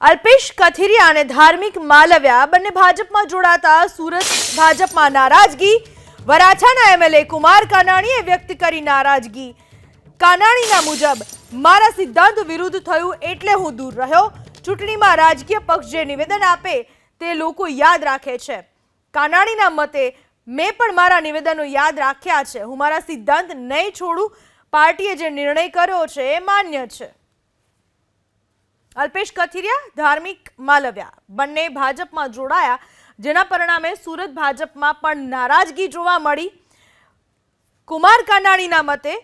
અલ્પેશ કથિરિયા અને ધાર્મિક માલવ્યા બંને ભાજપમાં જોડાતા સુરત ભાજપમાં નારાજગી. વરાછાના એમએલએ કુમાર કાનાણીએ વ્યક્ત કરી નારાજગી. કાનાણીના મુજબ, મારા સિદ્ધાંત વિરુદ્ધ થયું એટલે હું દૂર રહ્યો. ચૂંટણીમાં રાજકીય પક્ષ જે નિવેદન આપે તે લોકો યાદ રાખે છે. કાનાણીના મતે, મેં પણ મારા નિવેદનો યાદ રાખ્યા છે. હું મારા સિદ્ધાંત નહીં છોડું. પાર્ટીએ જે નિર્ણય કર્યો છે એ માન્ય છે. અલ્પેશ કથિરિયા, ધાર્મિક માલવ્યા. બંને ભાજપમાં જોડાયા, જેના પરિણામે સુરત ભાજપમાં પણ નારાજગી જોવા મળી. કુમાર કાનાણીના મતે,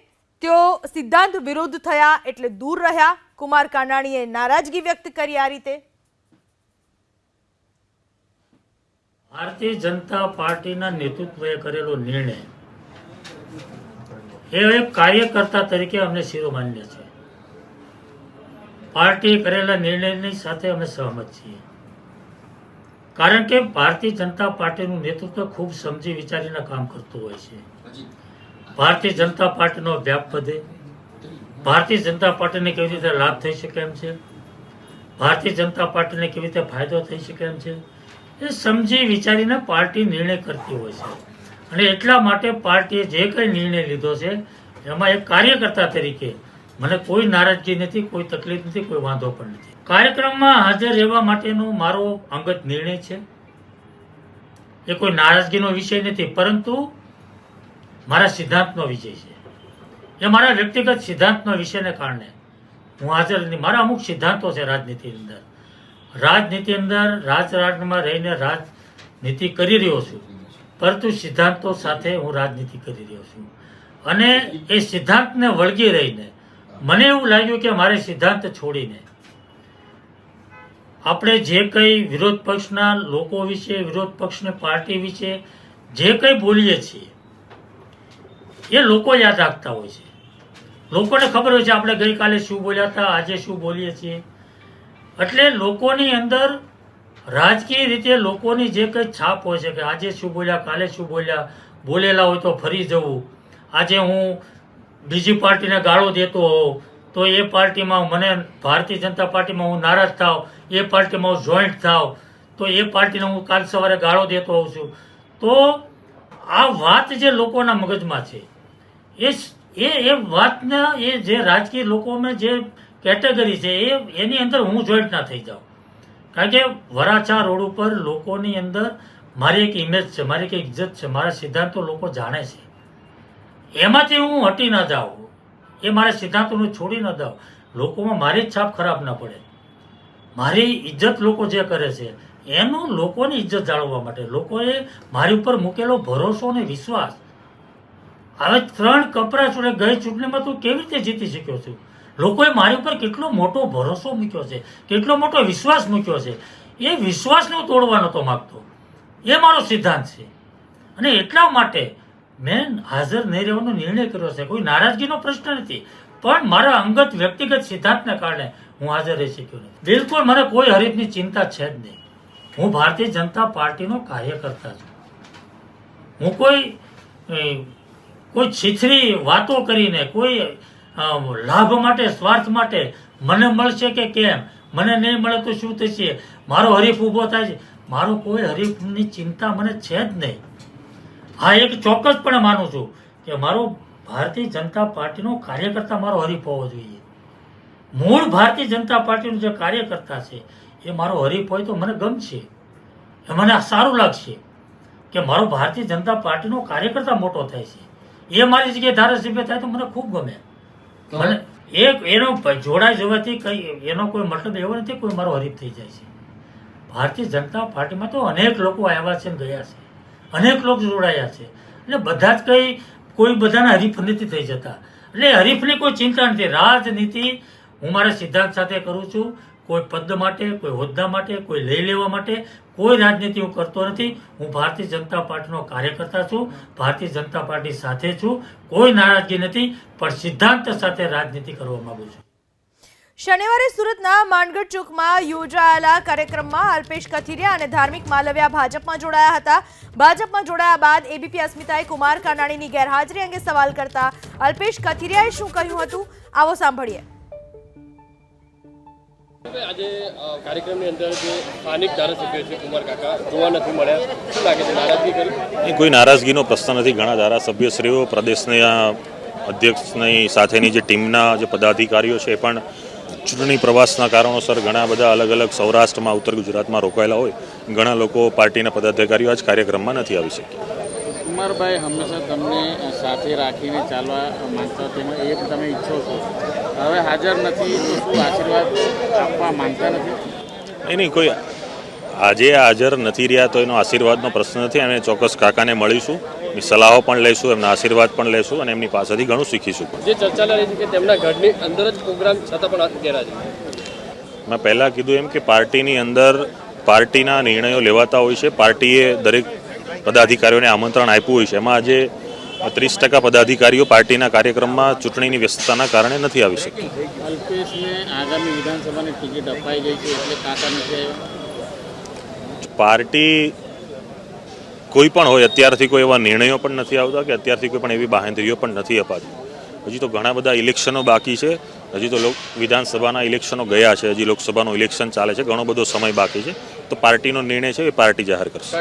તેઓ સિદ્ધાંત વિરુદ્ધ થયા એટલે દૂર રહ્યા. કુમાર કાનાણીએ નારાજગી વ્યક્ત કરી આ રીતે. ભારતીય જનતા પાર્ટીના નેતૃત્વએ કરેલો નિર્ણય એ કાર્યકર્તા તરીકે અમને શિરોમાન્ય છે. પાર્ટીએ કરેલા નિર્ણયની સાથે અમે સહમત છીએ. કારણ કે ભારતીય જનતા પાર્ટીનું નેતૃત્વ ખૂબ સમજી વિચારીને કામ કરતું હોય છે. ભારતીય જનતા પાર્ટીનો વ્યાપ વધે. ભારતીય જનતા પાર્ટીને કેવી રીતે લાભ થઈ શકે એમ છે? ભારતીય જનતા પાર્ટીને કેવી રીતે ફાયદો થઈ શકે એમ છે? એ સમજી વિચારીને પાર્ટી નિર્ણય કરતી હોય છે. અને એટલા માટે પાર્ટીએ જે કંઈ નિર્ણય લીધો છે, એમાં એક કાર્યકર્તા તરીકે મને કોઈ નારાજગી નથી, કોઈ તકલીફ નથી, કોઈ વાંધો પણ નથી. કાર્યક્રમમાં હાજર રહેવા માટેનો મારો અંગત નિર્ણય છે. એ કોઈ નારાજગીનો વિષય નથી, પરંતુ મારા સિદ્ધાંતનો વિષય છે. એ મારા વ્યક્તિગત સિદ્ધાંતનો વિષયને કારણે હું હાજર નથી. મારા અમુક સિદ્ધાંતો છે રાજનીતિની અંદર. રાજનીતિ અંદર રાજકારણમાં રહીને રાજનીતિ કરી રહ્યો છું. પરંતુ સિદ્ધાંતો સાથે હું રાજનીતિ કરી રહ્યો છું. અને એ સિદ્ધાંતને વળગી રહીને મને એવું લાગ્યું કે મારે સિદ્ધાંત છોડીને આપણે જે કંઈ વિરોધ પક્ષના લોકો વિશે, વિરોધ પક્ષને, પાર્ટી વિશે જે કંઈ બોલીએ છીએ, એ લોકો યાદ રાખતા હોય છે. લોકોને ખબર હોય છે આપણે ગઈકાલે શું બોલ્યા હતા, આજે શું બોલીએ છીએ. એટલે લોકોની અંદર રાજકીય રીતે લોકોની જે કંઈ છાપ હોય છે કે આજે શું બોલ્યા, કાલે શું બોલ્યા, બોલેલા હોય તો ફરી જવું. આજે હું બીજી પાર્ટીને ગાળો દેતો હોઉં, તો એ પાર્ટીમાં મને ભારતીય જનતા પાર્ટીમાં હું નારાજ થાવ, એ પાર્ટીમાં હું જોઈન્ટ થાવ, તો એ પાર્ટીને હું કાલ સવારે ગાળો દેતો હોઉં છું. તો આ વાત જે લોકોના મગજમાં છે, એ એ એ વાતના, એ જે રાજકીય લોકોમાં જે કેટેગરી છે, એ, એની અંદર હું જોઈન્ટ ના થઈ જાઉં. કારણ કે વરાછા રોડ ઉપર લોકોની અંદર મારી એક ઇમેજ છે, મારી એક ઇજ્જત છે, મારા સિદ્ધાંતો લોકો જાણે છે. એમાંથી હું હટી ના જાઉં. એ મારા સિદ્ધાંતોને છોડી ન દઉં. લોકોમાં મારી જ છાપ ખરાબ ના પડે. મારી ઇજ્જત લોકો જે કરે છે, એનું લોકોની ઇજ્જત જાળવવા માટે. લોકોએ મારી ઉપર મૂકેલો ભરોસો અને વિશ્વાસ. હવે ત્રણ કપરા છોડે ગઈ ચૂંટણીમાં તું કેવી રીતે જીતી શક્યો છું? લોકોએ મારી ઉપર કેટલો મોટો ભરોસો મૂક્યો છે, કેટલો મોટો વિશ્વાસ મૂક્યો છે. એ વિશ્વાસને હું તોડવા નહોતો માગતો. એ મારો સિદ્ધાંત છે. અને એટલા માટે મેં હાજર નહીં રહેવાનો નિર્ણય કર્યો છે. કોઈ નારાજગીનો પ્રશ્ન નથી. પણ મારા અંગત વ્યક્તિગત સિદ્ધાંતને કારણે હું હાજર રહી શક્યો નથી. બિલકુલ મને કોઈ હરીફની ચિંતા છે જ નહીં. હું ભારતીય જનતા પાર્ટીનો કાર્યકર્તા છું. હું કોઈ કોઈ છીછરી વાતો કરીને, કોઈ લાભ માટે, સ્વાર્થ માટે મને મળશે કે કેમ? મને નહીં મળે તો શું થશે? મારો હરીફ ઊભો થાય છે. મારો કોઈ હરીફની ચિંતા મને છે જ નહીં. હા એક ચોક્કસપણે માનું છું કે મારો ભારતીય જનતા પાર્ટીનો કાર્યકર્તા મારો હરીફ હોવો જોઈએ. મૂળ ભારતીય જનતા પાર્ટીનો જે કાર્યકર્તા છે એ મારો હરીફ હોય તો મને ગમશે. એ મને સારું લાગશે કે મારો ભારતીય જનતા પાર્ટીનો કાર્યકર્તા મોટો થાય છે. એ મારી જગ્યાએ ધારાસભ્ય થાય તો મને ખૂબ ગમે. મને એક એનો જોડાઈ જવાથી કઈ એનો કોઈ મતલબ એવો નથી કોઈ મારો હરીફ થઈ જાય છે. ભારતીય જનતા પાર્ટીમાં તો અનેક લોકો આવ્યા છે ને ગયા છે. અનેક લોકો જોડાયા છે. એટલે બધા જ કંઈ, કોઈ બધાના હરીફ નથી થઈ જતા. એટલે હરીફની કોઈ ચિંતા નથી. રાજનીતિ હું મારા સિદ્ધાંત સાથે કરું છું. કોઈ પદ માટે, કોઈ હોદ્દા માટે, કોઈ લઈ લેવા માટે કોઈ રાજનીતિ હું કરતો નથી. હું ભારતીય જનતા પાર્ટીનો કાર્યકર્તા છું. ભારતીય જનતા પાર્ટી સાથે છું. કોઈ નારાજગી નથી. પણ સિદ્ધાંત સાથે રાજનીતિ કરવા માગું છું. શનિવારે સુરતના માંડગઢ ચોકમાં યોજાયેલા કાર્યક્રમમાં અલ્પેશ કથિરિયા અને ધાર્મિક માલવ્યા ભાજપમાં જોડાયા હતા. ભાજપમાં જોડાયા બાદ એબીપી અસ્મિતાએ કુમાર કાનાણીની ગેરહાજરી અંગે સવાલ કરતા અલ્પેશ કથિરિયાએ શું કહ્યું હતું? આવો સાંભળીએ. આજે કાર્યક્રમની અંદર જે સ્થાનિક ધારાસભ્ય છે કુમાર કાકા જોવા નથી મળ્યા. શું લાગે છે નારાજગી કરી? કોઈ નારાજગીનો પ્રશ્ન નથી. ઘણા ધારાસભ્યશ્રીઓ પ્રદેશના અધ્યક્ષની સાથેની જે ટીમના જે પદાધિકારીઓ છે એ પણ ચૂંટણી પ્રવાસના કારણોસર ઘણા બધા અલગ અલગ સૌરાષ્ટ્રમાં ઉત્તર ગુજરાતમાં રોકાયેલા હોય. ઘણા લોકો પાર્ટીના પદાધિકારીઓ આજ કાર્યક્રમમાં નથી આવી શક્યા. કુમારભાઈ હંમેશા તમને સાથે રાખીને ચાલવા માંગતા તેમાં એ તમે ઈચ્છો છો. હવે હાજર નથી આશીર્વાદ આપવા માંગતા નથી? નહીં નહીં કોઈ આજે હાજર નથી રહ્યા તો એનો આશીર્વાદનો પ્રશ્ન નથી. અને ચોક્કસ કાકાને મળીશું. સલાહો પણ લઈશું એમના આશીર્વાદ પણ લઈશું અને એમની પાસેથી ઘણું શીખીશું જે ચર્ચા રહી છે કે તેમના ઘરની અંદર જ પ્રોગ્રામ છતાં પણ ગેરહાજર. મેં પહેલાં કીધું એમ કે પાર્ટીની અંદર પાર્ટીના નિર્ણયો લેવાતા હોય છે. પાર્ટીએ દરેક પદાધિકારીઓને આમંત્રણ આપ્યું હોય છે. એમાં આજે ત્રીસ ટકા પદાધિકારીઓ પાર્ટીના કાર્યક્રમમાં ચૂંટણીની વ્યસ્તતાના કારણે નથી આવી અલ્પેશને આગામી વિધાનસભાની ટિકિટ અપાઈ ગઈ છે એટલે કાકા પાર્ટી કોઈ પણ હોય અત્યારથી કોઈ એવા નિર્ણયો પણ નથી આવતા કે અત્યારથી કોઈ પણ એવી બાહેંધરીઓ પણ નથી અપાતી. હજી તો ઘણા બધા ઇલેક્શનો બાકી છે. હજી તો લોક વિધાનસભાના ઇલેક્શનો ગયા છે. હજી લોકસભાનું ઇલેક્શન ચાલે છે. ઘણો બધો સમય બાકી છે. તો પાર્ટીનો નિર્ણય છે એ પાર્ટી જાહેર કરશે.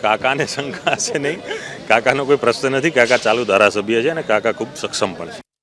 કાકાને શંકા છે નહીં. કાકાનો કોઈ પ્રશ્ન નથી. કાકા ચાલુ ધારાસભ્ય છે અને કાકા ખૂબ સક્ષમ પણ છે.